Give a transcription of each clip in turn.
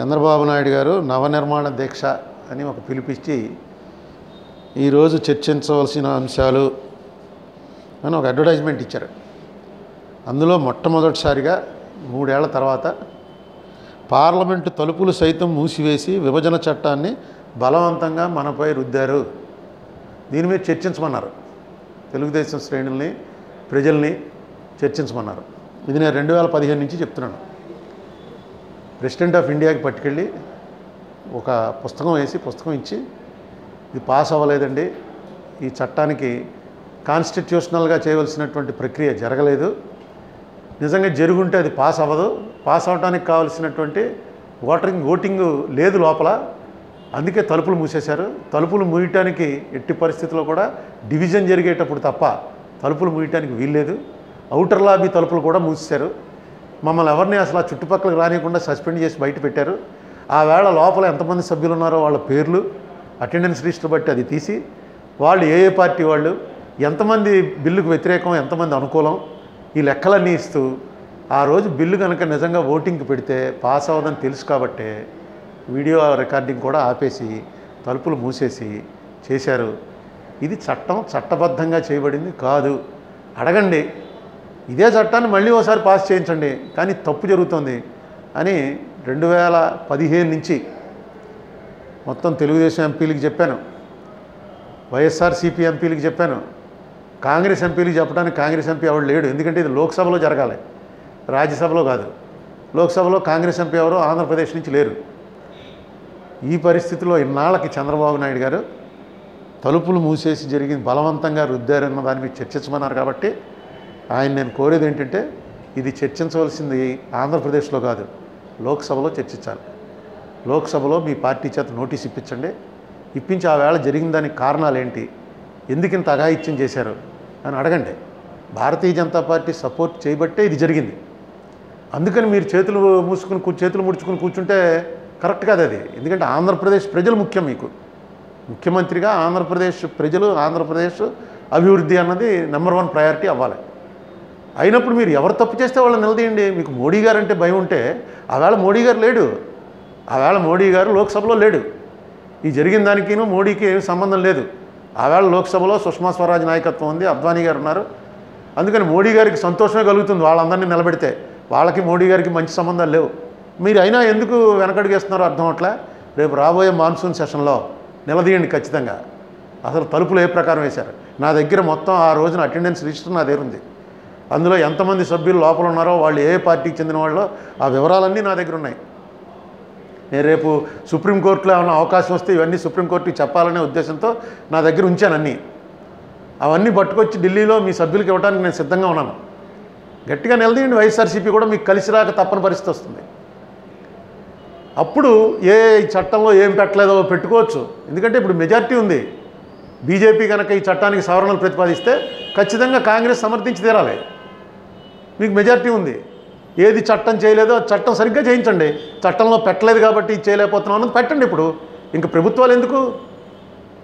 చంద్రబాబు నాయుడు గారు నవనిర్మాణ దీక్ష అని ఒక పిలిపించి ఈరోజు చర్చించవలసిన అంశాలు అని ఒక అడ్వర్టైజ్మెంట్ ఇచ్చారు. అందులో మొట్టమొదటిసారిగా మూడేళ్ళ తర్వాత పార్లమెంటు తలుపులు సైతం మూసివేసి విభజన చట్టాన్ని బలవంతంగా మనపై రుద్దారు. దీని మీద చర్చించమన్నారు. తెలుగుదేశం శ్రేణుల్ని ప్రజల్ని చర్చించమన్నారు. ఇది నేను రెండు వేల పదిహేను నుంచి చెప్తున్నాను. ప్రెసిడెంట్ ఆఫ్ ఇండియాకి పట్టుకెళ్ళి ఒక పుస్తకం వేసి పుస్తకం ఇచ్చి ఇది పాస్ అవ్వలేదండి. ఈ చట్టానికి కాన్స్టిట్యూషనల్గా చేయవలసినటువంటి ప్రక్రియ జరగలేదు. నిజంగా జరుగుంటే అది పాస్ అవ్వదు. పాస్ అవ్వడానికి కావాల్సినటువంటి ఓటరింగ్ ఓటింగ్ లేదు లోపల. అందుకే తలుపులు మూసేశారు. తలుపులు మూయటానికి ఎట్టి పరిస్థితుల్లో కూడా డివిజన్ జరిగేటప్పుడు తప్ప తలుపులు మూయటానికి వీల్లేదు. అవుటర్ లాబీ తలుపులు కూడా మూసేశారు. మమ్మల్ని ఎవరిని అసలు ఆ చుట్టుపక్కలకు రానియకుండా సస్పెండ్ చేసి బయట పెట్టారు. ఆ వేళ లోపల ఎంతమంది సభ్యులు ఉన్నారో వాళ్ళ పేర్లు అటెండెన్స్ లిస్టు బట్టి అది తీసి వాళ్ళు ఏ ఏ పార్టీ వాళ్ళు ఎంతమంది బిల్లుకు వ్యతిరేకం ఎంతమంది అనుకూలం ఈ లెక్కలన్నీ ఇస్తూ ఆ రోజు బిల్లు కనుక నిజంగా ఓటింగ్కి పెడితే పాస్ అవ్వదని తెలుసు కాబట్టే వీడియో రికార్డింగ్ కూడా ఆపేసి తలుపులు మూసేసి చేశారు. ఇది చట్టం చట్టబద్ధంగా చేయబడింది కాదు. అడగండి. ఇదే చట్టాన్ని మళ్ళీ ఒకసారి పాస్ చేయించండి కానీ తప్పు జరుగుతుంది అని రెండు వేల పదిహేను నుంచి మొత్తం తెలుగుదేశం ఎంపీలకు చెప్పాను వైఎస్ఆర్సీపీ ఎంపీలకు చెప్పాను కాంగ్రెస్ ఎంపీలకు చెప్పడానికి కాంగ్రెస్ ఎంపీ ఎవరు లేడు ఎందుకంటే ఇది లోక్సభలో జరగాలి రాజ్యసభలో కాదు. లోక్సభలో కాంగ్రెస్ ఎంపీ ఎవరు ఆంధ్రప్రదేశ్ నుంచి లేరు. ఈ పరిస్థితిలో ఇన్నాళ్ళకి చంద్రబాబు నాయుడు గారు తలుపులు మూసేసి జరిగింది బలవంతంగా రుద్దారన్న దాని మీద చర్చించమన్నారు కాబట్టి ఆయన నేను కోరేది ఏంటంటే ఇది చర్చించవలసింది ఆంధ్రప్రదేశ్లో కాదు లోక్సభలో చర్చించాలి. లోక్సభలో మీ పార్టీ చేత నోటీస్ ఇప్పించండి. ఇప్పించి ఆ వేళ జరిగిన దానికి కారణాలు ఏంటి ఎందుకు ఇంత అఘాయిత్యం చేశారు? అని అడగండి. భారతీయ జనతా పార్టీ సపోర్ట్ చేయబట్టే ఇది జరిగింది. అందుకని మీరు చేతులు మూసుకుని చేతులు ముడుచుకుని కూర్చుంటే కరెక్ట్ కాదు అది. ఎందుకంటే ఆంధ్రప్రదేశ్ ప్రజలు ముఖ్యం మీకు. ముఖ్యమంత్రిగా ఆంధ్రప్రదేశ్ ప్రజలు ఆంధ్రప్రదేశ్ అభివృద్ధి అన్నది నెంబర్ వన్ ప్రయారిటీ అవ్వాలి. అయినప్పుడు మీరు ఎవరు తప్పు చేస్తే వాళ్ళని నిలదీయండి? మీకు మోడీ గారు అంటే భయం ఉంటే ఆవేళ మోడీ గారు లేడు. ఆవేళ మోడీ గారు లోక్సభలో లేడు. ఈ జరిగిన దానికిను మోడీకి ఏమి సంబంధం లేదు. ఆవేళ లోక్సభలో సుష్మా స్వరాజ్ నాయకత్వం ఉంది అద్వానీ గారు ఉన్నారు. అందుకని మోడీ గారికి సంతోషమే కలుగుతుంది వాళ్ళందరినీ నిలబెడితే. వాళ్ళకి మోడీ గారికి మంచి సంబంధాలు లేవు. మీరు అయినా ఎందుకు వెనకడుగేస్తున్నారో అర్థం అట్లా రేపు రాబోయే మాన్సూన్ సెషన్లో నిలదీయండి ఖచ్చితంగా. అసలు తలుపులు ఏ ప్రకారం వేశారు? నా దగ్గర మొత్తం ఆ రోజున అటెండెన్స్ రిజిస్టర్ నా దగ్గర ఉంది. అందులో ఎంతమంది సభ్యులు లోపల ఉన్నారో వాళ్ళు ఏ పార్టీకి చెందిన వాళ్ళో ఆ వివరాలన్నీ నా దగ్గర ఉన్నాయి. నేను రేపు సుప్రీంకోర్టులో ఏమైనా అవకాశం వస్తే ఇవన్నీ సుప్రీంకోర్టుకి చెప్పాలనే ఉద్దేశంతో నా దగ్గర ఉంచాను అన్నీ. అవన్నీ పట్టుకొచ్చి ఢిల్లీలో మీ సభ్యులకి ఇవ్వడానికి నేను సిద్ధంగా ఉన్నాను. గట్టిగా నిలదీయండి వైఎస్ఆర్సీపీ కూడా మీకు కలిసి రాక తప్పని పరిస్థితి వస్తుంది. అప్పుడు ఏ చట్టంలో ఏం పెట్టలేదో పెట్టుకోవచ్చు. ఎందుకంటే ఇప్పుడు మెజారిటీ ఉంది. బీజేపీ కనుక ఈ చట్టానికి సవరణలు ప్రతిపాదిస్తే ఖచ్చితంగా కాంగ్రెస్ సమర్థించి తీరాలి. మీకు మెజారిటీ ఉంది. ఏది చట్టం చేయలేదో చట్టం సరిగ్గా చేయించండి. చట్టంలో పెట్టలేదు కాబట్టి ఇది చేయలేకపోతున్నాం అన్నది పెట్టండి ఇప్పుడు. ఇంక ప్రభుత్వాలు ఎందుకు?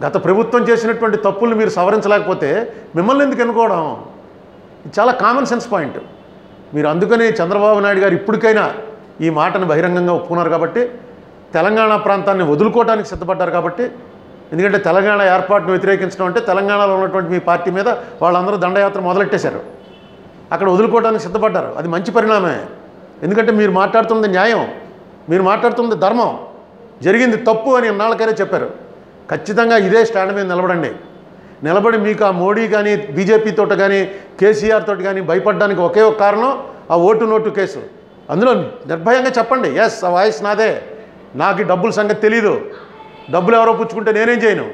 గత ప్రభుత్వం చేసినటువంటి తప్పుల్ని మీరు సవరించలేకపోతే మిమ్మల్ని ఎందుకు ఎన్నుకోవడం? చాలా కామన్ సెన్స్ పాయింట్ మీరు అందుకని చంద్రబాబు నాయుడు గారు ఇప్పటికైనా ఈ మాటను బహిరంగంగా ఒప్పుకున్నారు కాబట్టి తెలంగాణ ప్రాంతాన్ని వదులుకోవడానికి సిద్ధపడ్డారు కాబట్టి ఎందుకంటే తెలంగాణ ఏర్పాటును వ్యతిరేకించడం అంటే తెలంగాణలో ఉన్నటువంటి మీ పార్టీ మీద వాళ్ళందరూ దండయాత్ర మొదలెట్టేశారు. అక్కడ వదులుకోవడానికి సిద్ధపడ్డారు. అది మంచి పరిణామమే ఎందుకంటే మీరు మాట్లాడుతున్నది న్యాయం. మీరు మాట్లాడుతున్నది ధర్మం. జరిగింది తప్పు అని ఇన్నాళ్ళకైనా చెప్పారు. ఖచ్చితంగా ఇదే స్టాండ్ మీద నిలబడండి. నిలబడి మీకు ఆ మోడీ కానీ బీజేపీ తోట కానీ కేసీఆర్ తోటి కానీ భయపడడానికి ఒకే ఒక కారణం ఆ ఓటు నోటు కేసు. అందులో నిర్భయంగా చెప్పండి. ఎస్ ఆ వాయిస్ నాదే. నాకు డబ్బులు డబ్బుల సంగతి తెలీదు. డబ్బులు ఎవరో పుచ్చుకుంటే నేనేం చేయను?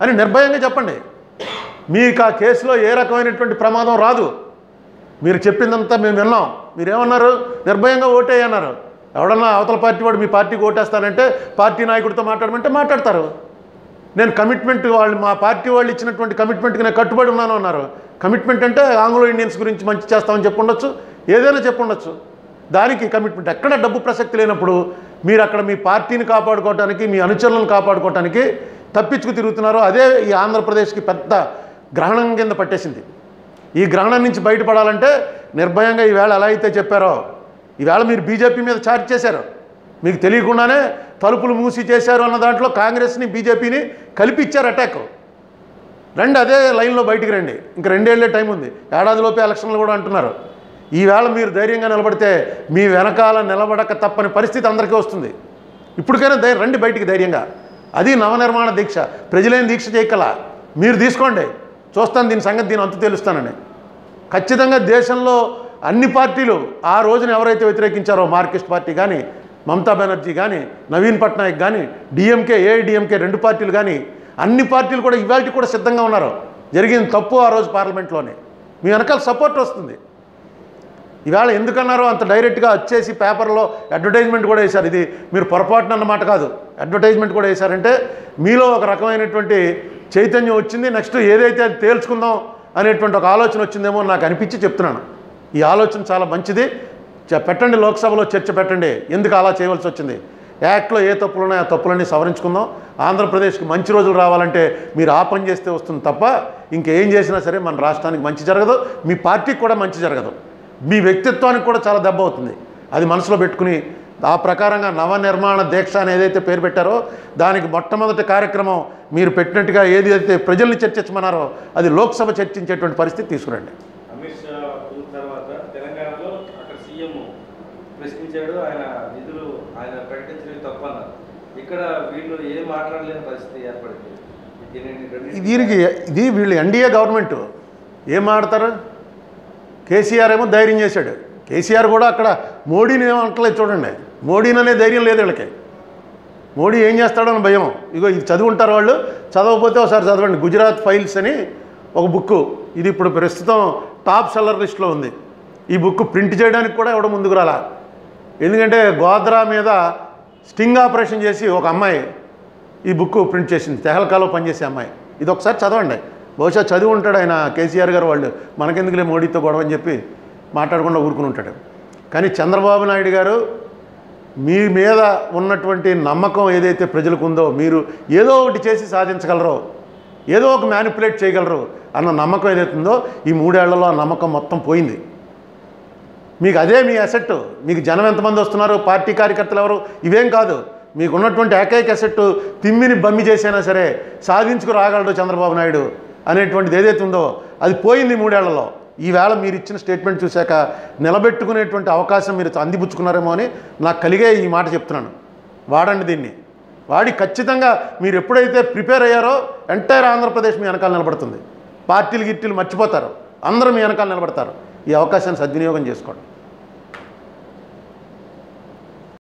అని నిర్భయంగా చెప్పండి. మీకు ఆ కేసులో ఏ రకమైనటువంటి ప్రమాదం రాదు. మీరు చెప్పిందంతా మేము విన్నాం. మీరేమన్నారు? నిర్భయంగా ఓటేయన్నారు. ఎవడన్నా అవతల పార్టీ వాడు మీ పార్టీకి ఓటేస్తానంటే పార్టీ నాయకుడితో మాట్లాడమంటే మాట్లాడతారు. నేను కమిట్మెంట్ వాళ్ళు మా పార్టీ వాళ్ళు ఇచ్చినటువంటి కమిట్మెంట్కి నేను కట్టుబడి ఉన్నాను అన్నారు. కమిట్మెంట్ అంటే ఆంగ్లో ఇండియన్స్ గురించి మంచి చేస్తామని చెప్పుండొచ్చు. ఏదైనా చెప్పుండొచ్చు. దానికి కమిట్మెంట్. ఎక్కడ డబ్బు ప్రసక్తి లేనప్పుడు మీరు అక్కడ మీ పార్టీని కాపాడుకోవటానికి మీ అనుచరులను కాపాడుకోవటానికి తప్పించుకు తిరుగుతున్నారు అదే ఈ ఆంధ్రప్రదేశ్కి పెద్ద గ్రహణం కింద పట్టేసింది. ఈ గ్రహణం నుంచి బయటపడాలంటే నిర్భయంగా ఈవేళ ఎలా అయితే చెప్పారో ఈవేళ మీరు బీజేపీ మీద ఛార్జ్ చేశారు. మీకు తెలియకుండానే తలుపులు మూసి చేశారు అన్న దాంట్లో కాంగ్రెస్ని బీజేపీని కలిపి ఇచ్చారు అటాక్. రండి అదే లైన్లో బయటికి రండి. ఇంక రెండేళ్ళే టైం ఉంది. ఏడాదిలోపే ఎలక్షన్లు కూడా అంటున్నారు. ఈవేళ మీరు ధైర్యంగా నిలబడితే మీ వెనకాల నిలబడక తప్పని పరిస్థితి అందరికీ వస్తుంది. ఇప్పటికైనా ధైర్యం రండి బయటికి ధైర్యంగా. అది నవనిర్మాణ దీక్ష. ప్రజలేని దీక్ష చేయకల మీరు తీసుకోండి. చూస్తాను దీని సంగతి దీని అంతు తెలుస్తానని. ఖచ్చితంగా దేశంలో అన్ని పార్టీలు ఆ రోజున ఎవరైతే వ్యతిరేకించారో మార్కిస్ట్ పార్టీ కానీ మమతా బెనర్జీ కానీ నవీన్ పట్నాయక్ కానీ డిఎంకే ఏఐడిఎంకే రెండు పార్టీలు కానీ అన్ని పార్టీలు కూడా ఇవాళకి కూడా సిద్ధంగా ఉన్నారు. జరిగిన తప్పు ఆ రోజు పార్లమెంట్లోనే. మీ వెనకాల సపోర్ట్ వస్తుంది. ఇవాళ ఎందుకన్నారో అంత డైరెక్ట్గా వచ్చేసి పేపర్లో అడ్వర్టైజ్మెంట్ కూడా వేశారు. ఇది మీరు పొరపాటున అన్నమాట కాదు. అడ్వర్టైజ్మెంట్ కూడా వేశారంటే మీలో ఒక రకమైనటువంటి చైతన్యం వచ్చింది. నెక్స్ట్ ఏదైతే అది తేల్చుకుందాం అనేటువంటి ఒక ఆలోచన వచ్చిందేమో నాకు అనిపించి చెప్తున్నాను. ఈ ఆలోచన చాలా మంచిది. చ- పెట్టండి లోక్సభలో చర్చ పెట్టండి. ఎందుకు అలా చేయవలసి వచ్చింది? యాక్ట్లో ఏ తప్పులు ఉన్నాయో ఆ తప్పులన్నీ సవరించుకుందాం. ఆంధ్రప్రదేశ్కి మంచి రోజులు రావాలంటే మీరు ఆ పని చేస్తే వస్తుంది తప్ప ఇంకేం చేసినా సరే మన రాష్ట్రానికి మంచి జరగదు. మీ పార్టీకి కూడా మంచి జరగదు. మీ వ్యక్తిత్వానికి కూడా చాలా దెబ్బ అవుతుంది. అది మనసులో పెట్టుకుని ఆ ప్రకారంగా నవనిర్మాణ దీక్ష అని ఏదైతే పేరు పెట్టారో దానికి మొట్టమొదటి కార్యక్రమం మీరు పెట్టినట్టుగా ఏది అయితే ప్రజల్ని చర్చించమన్నారో అది లోక్సభ చర్చించేటువంటి పరిస్థితి తీసుకురండి. దీనికి ఇది వీళ్ళు ఎన్డీఏ గవర్నమెంట్. ఏం ఆడతారు కేసీఆర్ ఏమో ధైర్యం చేశాడు. కేసీఆర్ కూడా అక్కడ మోడీని ఏమంటలేదు చూడండి. మోడీననే ధైర్యం లేదు వీళ్ళకి. మోడీ ఏం చేస్తాడో అని భయం. ఇగో ఇది చదువుంటారు వాళ్ళు. చదవకపోతే ఒకసారి చదవండి. గుజరాత్ ఫైల్స్ అని ఒక బుక్. ఇది ఇప్పుడు ప్రస్తుతం టాప్ సెల్లర్ లిస్ట్లో ఉంది. ఈ బుక్ ప్రింట్ చేయడానికి కూడా ఎవడ ముందుకు రాలా. ఎందుకంటే గోద్రా మీద స్టింగ్ ఆపరేషన్ చేసి ఒక అమ్మాయి ఈ బుక్ ప్రింట్ చేసింది. తెహల్కాలో పనిచేసే అమ్మాయి. ఇది ఒకసారి చదవండి. బహుశా చదివి ఉంటాడు ఆయన కేసీఆర్ గారు వాళ్ళు. మనకెందుకులే మోడీతో గొడవ అని చెప్పి మాట్లాడకుండా ఊరుకుని ఉంటాడు. కానీ చంద్రబాబు నాయుడు గారు మీ మీద ఉన్నటువంటి నమ్మకం ఏదైతే ప్రజలకు ఉందో మీరు ఏదో ఒకటి చేసి సాధించగలరో ఏదో ఒక మ్యానిపులేట్ చేయగలరు అన్న నమ్మకం ఏదైతే ఉందో ఈ మూడేళ్ళలో ఆ నమ్మకం మొత్తం పోయింది. మీకు అదే మీ అసెట్ మీకు జనం ఎంతమంది వస్తున్నారు పార్టీ కార్యకర్తలు ఎవరు ఇవేం కాదు. మీకు ఉన్నటువంటి ఏకైక అసెట్ తిమ్మిని బమ్మి చేసైనా సరే సాధించుకు రాగలడు చంద్రబాబు నాయుడు అనేటువంటిది ఏదైతే ఉందో అది పోయింది మూడేళ్ళలో. ఈవేళ మీరు ఇచ్చిన స్టేట్మెంట్ చూశాక నిలబెట్టుకునేటువంటి అవకాశం మీరు అందిపుచ్చుకున్నారేమో అని నాకు కలిగే ఈ మాట చెప్తున్నాను. వాడండి దీన్ని. వాడి ఖచ్చితంగా మీరు ఎప్పుడైతే ప్రిపేర్ అయ్యారో ఎంటైర్ ఆంధ్రప్రదేశ్ మీ వెనకాల నిలబడుతుంది. పార్టీలు గిట్టీలు మర్చిపోతారు. అందరూ మీ వెనకాల నిలబడతారు. ఈ అవకాశాన్ని సద్వినియోగం చేసుకోండి.